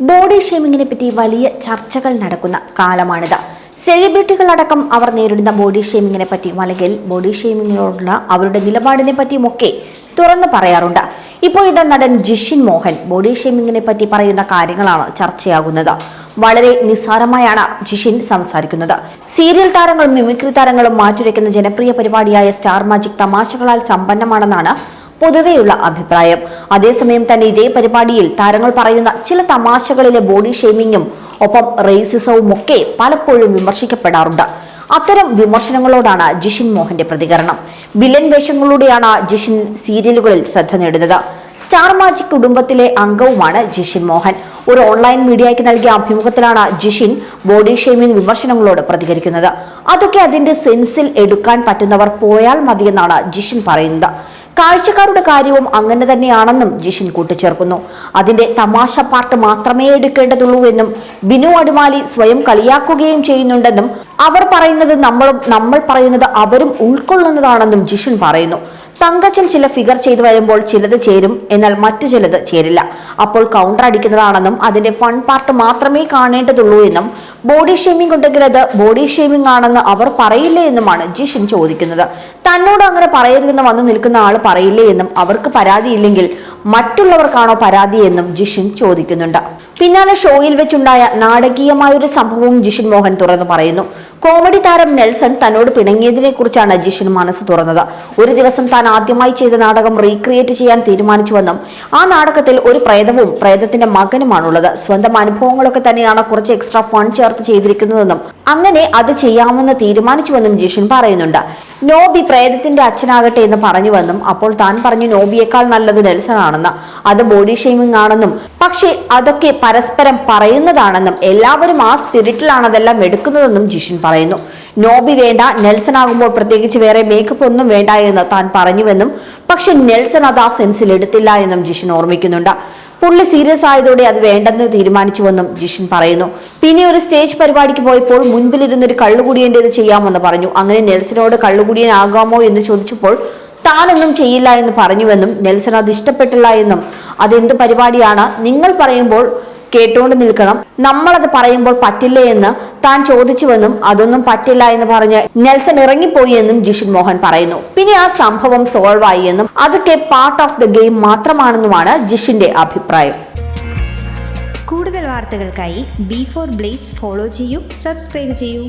Body ഷേമിങ്ങിനെ പറ്റി വലിയ ചർച്ചകൾ നടക്കുന്ന കാലമാണിത്. സെലിബ്രിറ്റികളടക്കം അവർ നേരിടുന്ന ബോഡി ഷേമിങ്ങിനെ പറ്റിയും അല്ലെങ്കിൽ ബോഡി ഷേമിങ്ങിനോടുള്ള അവരുടെ നിലപാടിനെ പറ്റിയും ഒക്കെ തുറന്നു പറയാറുണ്ട്. ഇപ്പോഴത്തെ നടൻ ജിഷിൻ മോഹൻ ബോഡി ഷേമിങ്ങിനെ പറ്റി പറയുന്ന കാര്യങ്ങളാണ് ചർച്ചയാകുന്നത്. വളരെ നിസ്സാരമായാണ് ജിഷിൻ സംസാരിക്കുന്നത്. സീരിയൽ താരങ്ങളും മിമിക്രി താരങ്ങളും മാറ്റുരയ്ക്കുന്ന ജനപ്രിയ പരിപാടിയായ സ്റ്റാർ മാജിക് തമാശകളാൽ സമ്പന്നമാണെന്നാണ് പൊതുവെയുള്ള അഭിപ്രായം. അതേസമയം തന്നെ ഇതേ പരിപാടിയിൽ താരങ്ങൾ പറയുന്ന ചില തമാശകളിലെ ബോഡി ഷെയ്മിങ്ങും ഒപ്പം റേസിസവും ഒക്കെ പലപ്പോഴും വിമർശിക്കപ്പെടാറുണ്ട്. അത്തരം വിമർശനങ്ങളോടാണ് ജിഷിൻ മോഹന്റെ പ്രതികരണം. വില്ലൻ വേഷങ്ങളിലൂടെയാണ് ജിഷിൻ സീരിയലുകളിൽ ശ്രദ്ധ നേടുന്നത്. സ്റ്റാർ മാജിക് കുടുംബത്തിലെ അംഗവുമാണ് ജിഷിൻ മോഹൻ. ഒരു ഓൺലൈൻ മീഡിയയ്ക്ക് നൽകിയ അഭിമുഖത്തിലാണ് ജിഷിൻ ബോഡി ഷെയ്മിംഗ് വിമർശനങ്ങളോട് പ്രതികരിക്കുന്നത്. അതൊക്കെ അതിന്റെ സെൻസിൽ എടുക്കാൻ പറ്റുന്നവർ പോയാൽ മതിയെന്നാണ് ജിഷിൻ പറയുന്നത്. കാഴ്ചക്കാരുടെ കാര്യവും അങ്ങനെ തന്നെയാണെന്നും ജിഷിൻ കൂട്ടിച്ചേർക്കുന്നു. അതിന്റെ തമാശ പാർട്ട് മാത്രമേ എടുക്കേണ്ടതുള്ളൂ എന്നും ബിനു അടിമാലി സ്വയം കളിയാക്കുകയും ചെയ്യുന്നുണ്ടെന്നും അവർ പറയുന്നത് നമ്മളും നമ്മൾ പറയുന്നത് അവരും ഉൾക്കൊള്ളുന്നതാണെന്നും ജിഷിൻ പറയുന്നു. തങ്കച്ചൻ ചില ഫിഗർ ചെയ്തു വരുമ്പോൾ ചിലത് ചേരും എന്നാൽ മറ്റു ചിലത് ചേരില്ല. അപ്പോൾ കൗണ്ടർ അടിക്കുന്നതാണെന്നും അതിന്റെ ഫൺ പാർട്ട് മാത്രമേ കാണേണ്ടതുള്ളൂ എന്നും ബോഡി ഷേമിംഗ് ഉണ്ടെങ്കിൽ അത് ബോഡി ഷേമിംഗ് ആണെന്ന് അവർ പറയില്ലേ എന്നുമാണ് ജിഷിൻ ചോദിക്കുന്നത്. തന്നോട് അങ്ങനെ പറയരുതെന്ന് വന്നു നിൽക്കുന്ന ആൾ പറയില്ലേ എന്നും അവർക്ക് പരാതിയില്ലെങ്കിൽ മറ്റുള്ളവർക്കാണോ പരാതി എന്നും ജിഷിൻ ചോദിക്കുന്നുണ്ട്. പിന്നാലെ ഷോയിൽ വെച്ചുണ്ടായ നാടകീയമായൊരു സംഭവവും ജിഷിൻ മോഹൻ തുറന്നു പറയുന്നു. കോമഡി താരം നെൽസൺ തന്നോട് പിണങ്ങിയതിനെ കുറിച്ചാണ് ജിഷൻ മനസ്സ് തുറന്നത്. ഒരു ദിവസം താൻ ആദ്യമായി ചെയ്ത നാടകം റീക്രിയേറ്റ് ചെയ്യാൻ തീരുമാനിച്ചുവെന്നും ആ നാടകത്തിൽ ഒരു പ്രേതവും പ്രേതത്തിന്റെ മകനുമാണുള്ളത്. സ്വന്തം അനുഭവങ്ങളൊക്കെ തന്നെയാണ് കുറച്ച് എക്സ്ട്രാ ഫണ്ട് ചേർത്ത് ചെയ്തിരിക്കുന്നതെന്നും അങ്ങനെ അത് ചെയ്യാമെന്ന് തീരുമാനിച്ചുവെന്നും ജിഷൻ പറയുന്നുണ്ട്. നോബി പ്രേതത്തിന്റെ അച്ഛനാകട്ടെ എന്ന് പറഞ്ഞുവെന്നും അപ്പോൾ താൻ പറഞ്ഞു നോബിയേക്കാൾ നല്ലത് നെൽസൺ ആണെന്ന് അത് ബോഡി ഷെയ്മിംഗ് ആണെന്നും. പക്ഷേ അതൊക്കെ പരസ്പരം പറയുന്നതാണെന്നും. എല്ലാവരും ആ സ്പിരിറ്റിലാണ് അതെല്ലാം എടുക്കുന്നതെന്നും ജിഷിൻ പറയുന്നു. നോബി വേണ്ട നെൽസൺ ആകുമ്പോൾ പ്രത്യേകിച്ച് വേറെ മേക്കപ്പ് ഒന്നും വേണ്ട എന്ന് താൻ പറഞ്ഞുവെന്നും പക്ഷെ നെൽസൺ അത് ആ സെൻസിൽ എടുത്തില്ല എന്നും ജിഷിൻ ഓർമ്മിക്കുന്നുണ്ട്. പുള്ളി സീരിയസ് ആയതോടെ അത് വേണ്ടെന്ന് തീരുമാനിച്ചുവെന്നും ജിഷൻ പറയുന്നു. പിന്നെ ഒരു സ്റ്റേജ് പരിപാടിക്ക് പോയപ്പോൾ മുൻപിലിരുന്ന് ഒരു കള്ളുകുടിയന്റെത് ചെയ്യാമെന്ന് പറഞ്ഞു. അങ്ങനെ നെൽസനോട് കള്ളുകുടിയനാകാമോ എന്ന് ചോദിച്ചപ്പോൾ താനൊന്നും ചെയ്യില്ല എന്ന് പറഞ്ഞുവെന്നും നെൽസൺ അത് ഇഷ്ടപ്പെട്ടില്ല എന്നും അതെന്ത് പരിപാടിയാണ്? നിങ്ങൾ പറയുമ്പോൾ കേട്ടുകൊണ്ട് നിൽക്കണം. നമ്മളത് പറയുമ്പോൾ പറ്റില്ല എന്ന് താൻ ചോദിച്ചുവെന്നും അതൊന്നും പറ്റില്ല എന്ന് പറഞ്ഞ് നെൽസൺ ഇറങ്ങിപ്പോയി എന്നും ജിഷിൻ മോഹൻ പറയുന്നു. പിന്നെ ആ സംഭവം സോൾവ് ആയി എന്നും അതൊക്കെ പാർട്ട് ഓഫ് ദ ഗെയിം മാത്രമാണെന്നുമാണ് ജിഷിന്റെ അഭിപ്രായം. കൂടുതൽ വാർത്തകൾക്കായി ബി ഫോർ ബ്ലേസ് ഫോളോ ചെയ്യൂ സബ്സ്ക്രൈബ് ചെയ്യൂ.